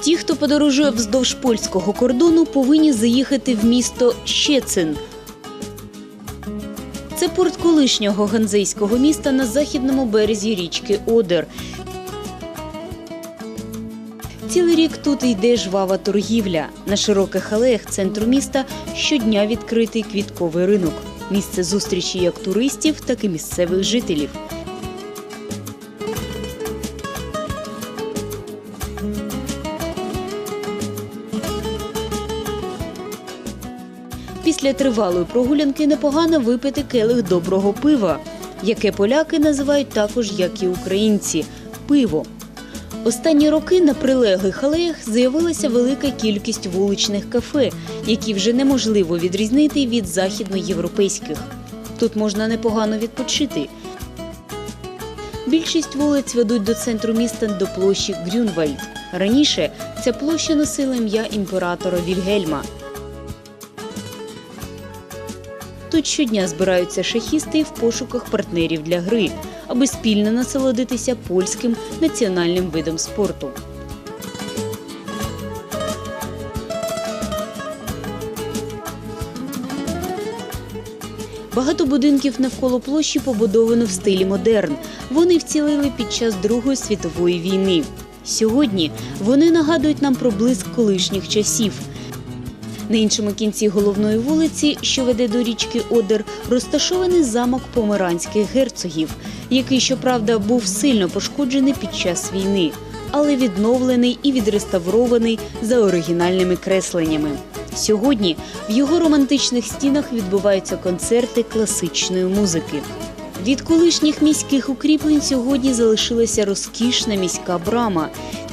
Ті, хто подорожує вздовж польського кордону, повинні заїхати в місто Щецин. Це порт колишнього ганзейського міста на західному березі річки Одер. Цілий рік тут йде жвава торгівля. На широких алеях центру міста щодня відкритий квітковий ринок. Місце зустрічі як туристів, так і місцевих жителів. Після тривалої прогулянки непогано випити келих доброго пива, яке поляки називають також, як і українці пиво. Останні роки на прилеглих алеях з'явилася велика кількість вуличних кафе, які вже неможливо відрізнити від західноєвропейських. Тут можна непогано відпочити. Більшість вулиць ведуть до центру міста до площі Грюнвальд. Раніше ця площа носила ім'я імператора Вільгельма. Тут щодня збираються шахісти в пошуках партнерів для гри, аби спільно насолодитися польським національним видом спорту. Багато будинків навколо площі побудовано в стилі модерн. Вони вцілили під час Другої світової війни. Сьогодні вони нагадують нам про блиск колишніх часів. На іншому кінці головної вулиці, що веде до річки Одер, розташований замок померанських герцогів, який, щоправда, був сильно пошкоджений під час війни, але відновлений і відреставрований за оригінальними кресленнями. Сьогодні в його романтичних стінах відбуваються концерти класичної музики. Від колишніх міських укріплень сьогодні залишилася розкішна міська брама.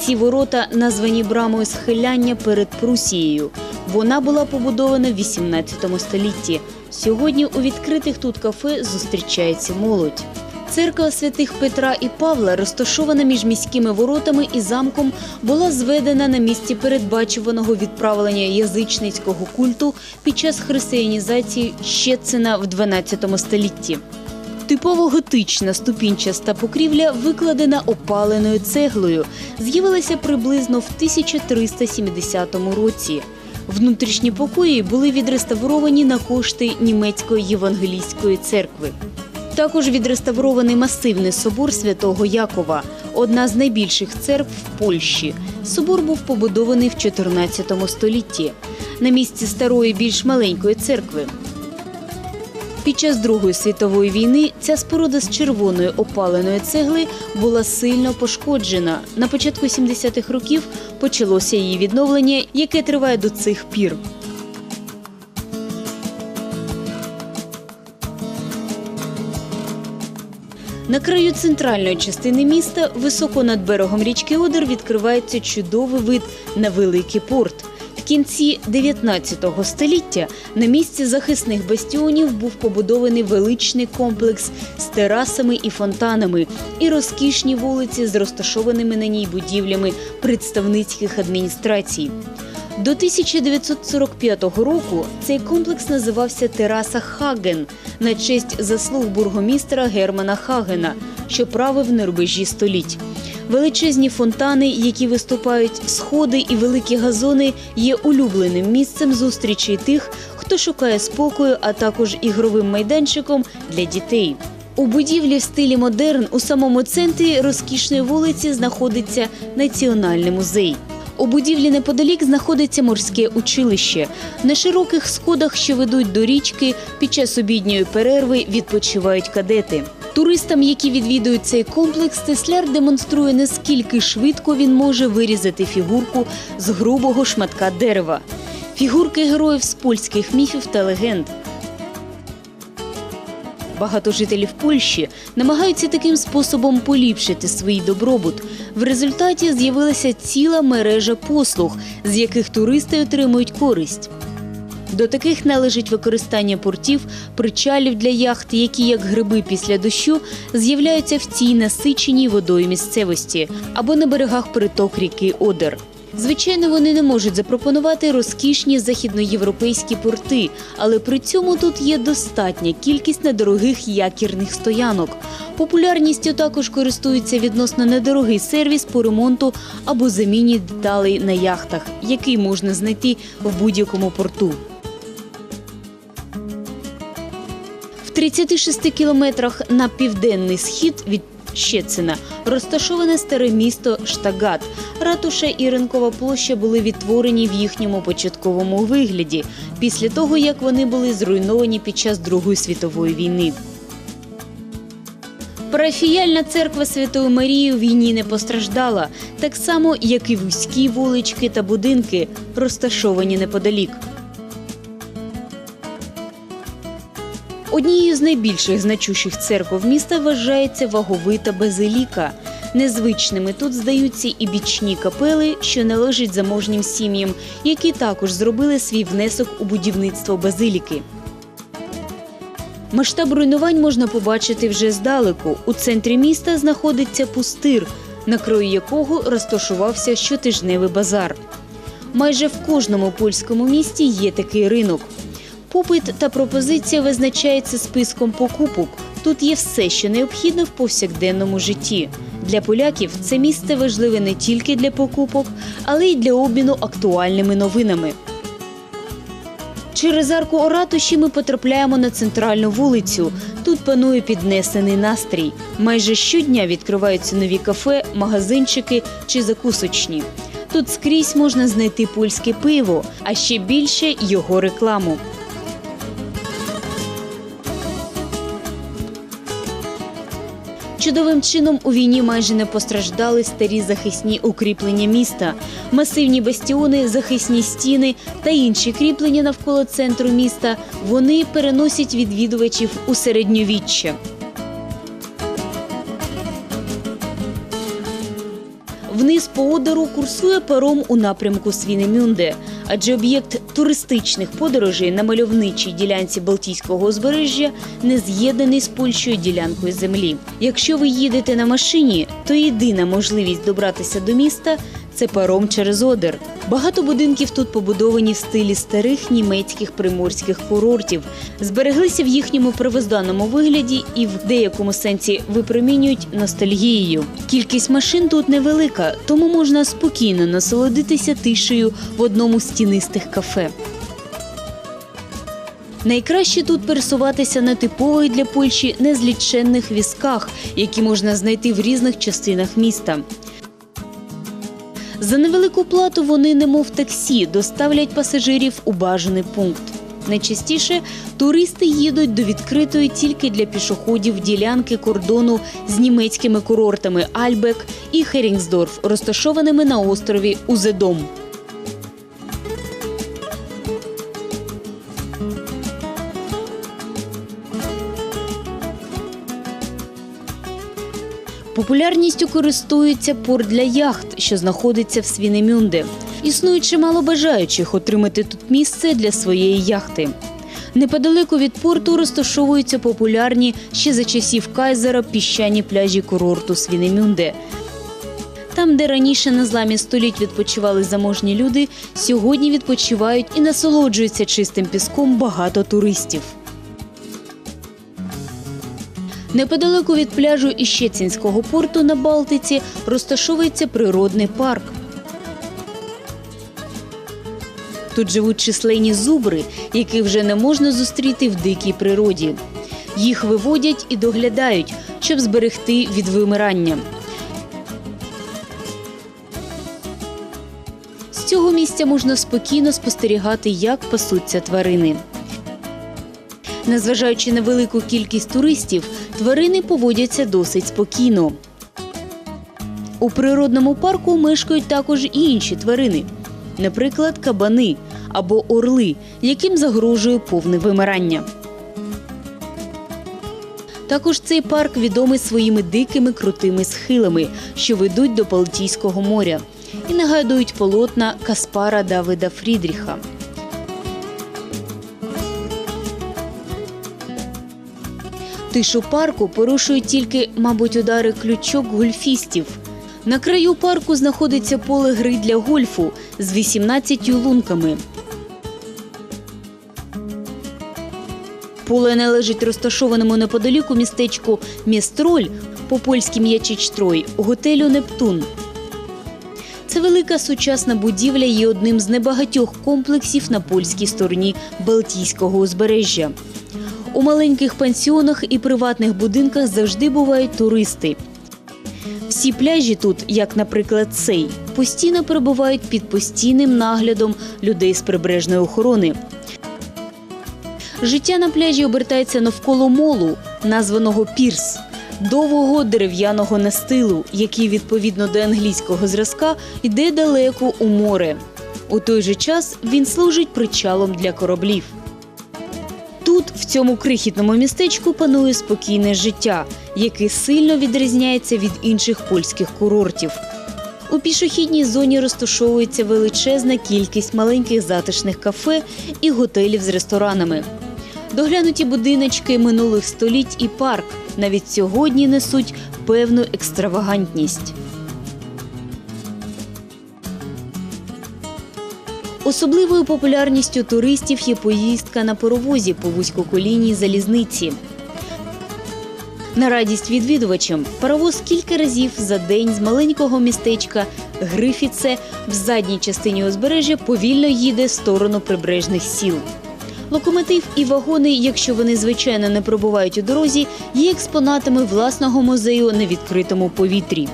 Ці ворота названі брамою схиляння перед Прусією. Вона була побудована в 18 столітті. Сьогодні у відкритих тут кафе зустрічається молодь. Церква святих Петра і Павла, розташована між міськими воротами і замком, була зведена на місці передбачуваного відправлення язичницького культу під час християнізації Щецина в 12 столітті. Типово готична ступінчаста покрівля, викладена опаленою цеглою, з'явилася приблизно в 1370 році. Внутрішні покої були відреставровані на кошти німецької євангелійської церкви. Також відреставрований масивний собор святого Якова, одна з найбільших церкв в Польщі. Собор був побудований в 14 столітті на місці старої, більш маленької церкви. Під час Другої світової війни ця споруда з червоної опаленої цегли була сильно пошкоджена. На початку 70-х років почалося її відновлення, яке триває до цих пір. На краю центральної частини міста, високо над берегом річки Одер, відкривається чудовий вид на великий порт. Кінці 19 століття на місці захисних бастіонів був побудований величний комплекс з терасами і фонтанами і розкішні вулиці з розташованими на ній будівлями представницьких адміністрацій. До 1945 року цей комплекс називався Тераса Хаген на честь заслуг бургомістра Германа Хагена, що правив на рубежі століть. Величезні фонтани, які виступають, сходи і великі газони є улюбленим місцем зустрічі тих, хто шукає спокою, а також ігровим майданчиком для дітей. У будівлі в стилі модерн у самому центрі розкішної вулиці знаходиться Національний музей. У будівлі неподалік знаходиться морське училище. На широких сходах, що ведуть до річки, під час обідньої перерви відпочивають кадети. Туристам, які відвідують цей комплекс, Тесляр демонструє, наскільки швидко він може вирізати фігурку з грубого шматка дерева. Фігурки героїв з польських міфів та легенд. Багато жителів Польщі намагаються таким способом поліпшити свій добробут. В результаті з'явилася ціла мережа послуг, з яких туристи отримують користь. До таких належить використання портів, причалів для яхт, які, як гриби після дощу, з'являються в цій насиченій водою місцевості або на берегах приток ріки Одер. Звичайно, вони не можуть запропонувати розкішні західноєвропейські порти, але при цьому тут є достатня кількість недорогих якірних стоянок. Популярністю також користується відносно недорогий сервіс по ремонту або заміні деталей на яхтах, який можна знайти в будь-якому порту. 36 кілометрах на південний схід від Щецина розташоване старе місто Штагат. Ратуша і ринкова площа були відтворені в їхньому початковому вигляді після того, як вони були зруйновані під час Другої світової війни. Парафіяльна церква Святої Марії у війні не постраждала, так само як і вузькі вулички та будинки, розташовані неподалік. Однією з найбільших значущих церков міста вважається ваговита базиліка. Незвичними тут здаються і бічні капели, що належать заможнім сім'ям, які також зробили свій внесок у будівництво базиліки. Масштаб руйнувань можна побачити вже здалеку. У центрі міста знаходиться пустир, на краю якого розташувався щотижневий базар. Майже в кожному польському місті є такий ринок. Попит та пропозиція визначається списком покупок. Тут є все, що необхідно в повсякденному житті. Для поляків це місце важливе не тільки для покупок, але й для обміну актуальними новинами. Через арку Оратуші ми потрапляємо на центральну вулицю. Тут панує піднесений настрій. Майже щодня відкриваються нові кафе, магазинчики чи закусочні. Тут скрізь можна знайти польське пиво, а ще більше його рекламу. Чудовим чином у війні майже не постраждали старі захисні укріплення міста, масивні бастіони, захисні стіни та інші кріплення навколо центру міста. Вони переносять відвідувачів у середньовіччя. Вниз по Одеру курсує паром у напрямку Свінемюнде, адже об'єкт туристичних подорожей на мальовничій ділянці Балтійського узбережжя не з'єднаний з Польщею ділянкою землі. Якщо ви їдете на машині, то єдина можливість добратися до міста це паром через Одер. Багато будинків тут побудовані в стилі старих німецьких приморських курортів, збереглися в їхньому первозданному вигляді і в деякому сенсі випромінюють ностальгією. Кількість машин тут невелика, тому можна спокійно насолодитися тишею в одному з тінистих кафе. Найкраще тут пересуватися на типових для Польщі незліченних візках, які можна знайти в різних частинах міста. За невелику плату вони, немов таксі, доставлять пасажирів у бажаний пункт. Найчастіше туристи їдуть до відкритої тільки для пішоходів ділянки кордону з німецькими курортами Альбек і Херінгсдорф, розташованими на острові Узедом. Популярністю користується порт для яхт, що знаходиться в Свінемюнде. Існує чимало бажаючих отримати тут місце для своєї яхти. Неподалеку від порту розташовуються популярні ще за часів Кайзера піщані пляжі курорту Свінемюнде. Там, де раніше на зламі століть відпочивали заможні люди, сьогодні відпочивають і насолоджуються чистим піском багато туристів. Неподалеку від пляжу Іщецінського порту на Балтиці розташовується природний парк. Тут живуть численні зубри, яких вже не можна зустріти в дикій природі. Їх виводять і доглядають, щоб зберегти від вимирання. З цього місця можна спокійно спостерігати, як пасуться тварини. Незважаючи на велику кількість туристів, тварини поводяться досить спокійно. У природному парку мешкають також і інші тварини, наприклад, кабани або орли, яким загрожує повне вимирання. Також цей парк відомий своїми дикими крутими схилами, що ведуть до Балтійського моря, і нагадують полотна Каспара Давида Фрідріха. Тишу парку порушують тільки, мабуть, удари ключок гольфістів. На краю парку знаходиться поле гри для гольфу з 18 лунками. Поле належить розташованому неподаліку містечку Містроль по польськи м'ячичтрой готелю Нептун. Це велика сучасна будівля є одним з небагатьох комплексів на польській стороні Балтійського узбережжя. У маленьких пансіонах і приватних будинках завжди бувають туристи. Всі пляжі тут, як, наприклад, цей, постійно перебувають під постійним наглядом людей з прибережної охорони. Життя на пляжі обертається навколо молу, названого пірс, довгого дерев'яного настилу, який відповідно до англійського зразка йде далеко у море. У той же час він служить причалом для кораблів. Тут, в цьому крихітному містечку, панує спокійне життя, яке сильно відрізняється від інших польських курортів. У пішохідній зоні розташовується величезна кількість маленьких затишних кафе і готелів з ресторанами. Доглянуті будиночки минулих століть і парк навіть сьогодні несуть певну екстравагантність. Особливою популярністю туристів є поїздка на паровозі по вузькоколійній залізниці. На радість відвідувачам паровоз кілька разів за день з маленького містечка Грифіце в задній частині узбережжя повільно їде в сторону прибережних сіл. Локомотив і вагони, якщо вони звичайно не пробувають у дорозі, є експонатами власного музею на відкритому повітрі.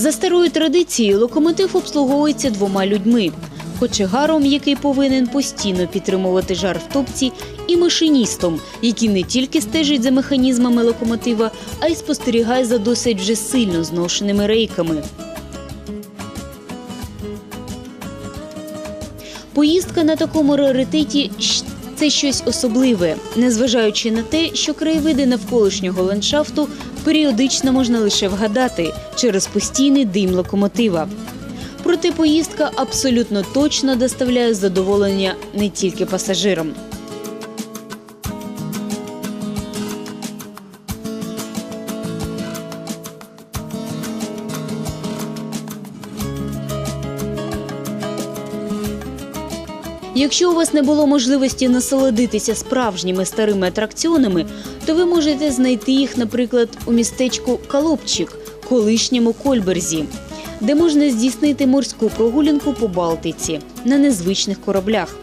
За старою традицією локомотив обслуговується двома людьми: кочегаром, який повинен постійно підтримувати жар в топці, і машиністом, який не тільки стежить за механізмами локомотива, а й спостерігає за досить вже сильно зношеними рейками. Поїздка на такому раритеті це щось особливе, незважаючи на те, що краєвиди навколишнього ландшафту періодично можна лише вгадати через постійний дим локомотива. Проте поїздка абсолютно точно доставляє задоволення не тільки пасажирам. Якщо у вас не було можливості насолодитися справжніми старими атракціонами, то ви можете знайти їх, наприклад, у містечку Калопчик, колишньому Кольберзі, де можна здійснити морську прогулянку по Балтиці на незвичних кораблях.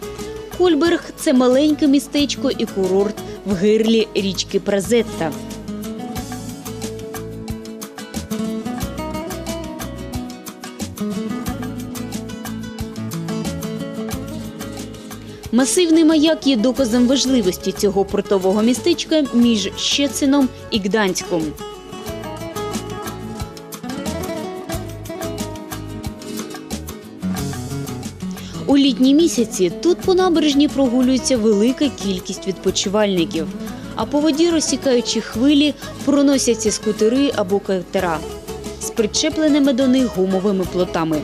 Кольберг це маленьке містечко і курорт в гирлі річки Празетта. Масивний маяк є доказом важливості цього портового містечка між Щецином і Гданськом. У літні місяці тут по набережні прогулюється велика кількість відпочивальників, а по воді, розсікаючи хвилі, проносяться скутери або катера з причепленими до них гумовими плотами.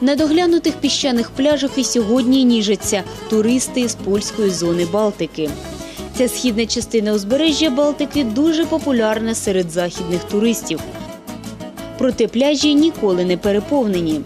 На доглянутих піщаних пляжах і сьогодні ніжаться туристи з польської зони Балтики. Ця східна частина узбережжя Балтики дуже популярна серед західних туристів. Проте пляжі ніколи не переповнені.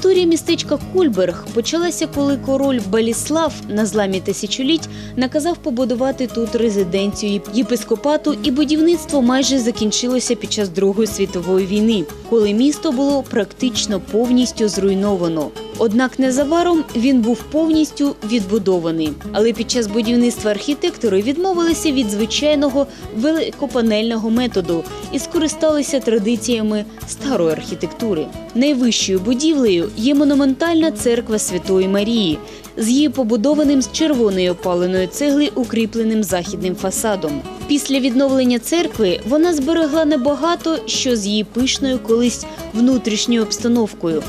Історія містечка Кульберг почалася, коли король Баліслав на зламі тисячоліть наказав побудувати тут резиденцію єпископату, і будівництво майже закінчилося під час Другої світової війни, коли місто було практично повністю зруйновано. Однак незабаром він був повністю відбудований. Але під час будівництва архітектори відмовилися від звичайного великопанельного методу і скористалися традиціями старої архітектури. Найвищою будівлею є монументальна церква Святої Марії з її побудованим з червоної опаленої цегли укріпленим західним фасадом. Після відновлення церкви вона зберегла небагато що з її пишною колись внутрішньою обстановкою.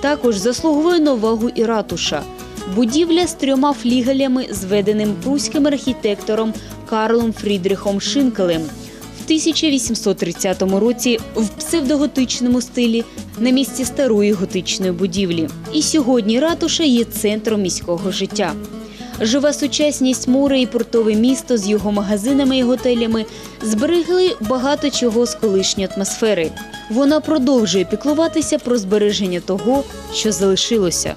Також заслуговує на увагу і ратуша. Будівля з трьома флігелями, зведеним пруським архітектором Карлом Фрідрихом Шинкелем в 1830 році в псевдоготичному стилі на місці старої готичної будівлі. І сьогодні ратуша є центром міського життя. Жива сучасність море і портове місто з його магазинами і готелями зберегли багато чого з колишньої атмосфери. Вона продовжує піклуватися про збереження того, що залишилося.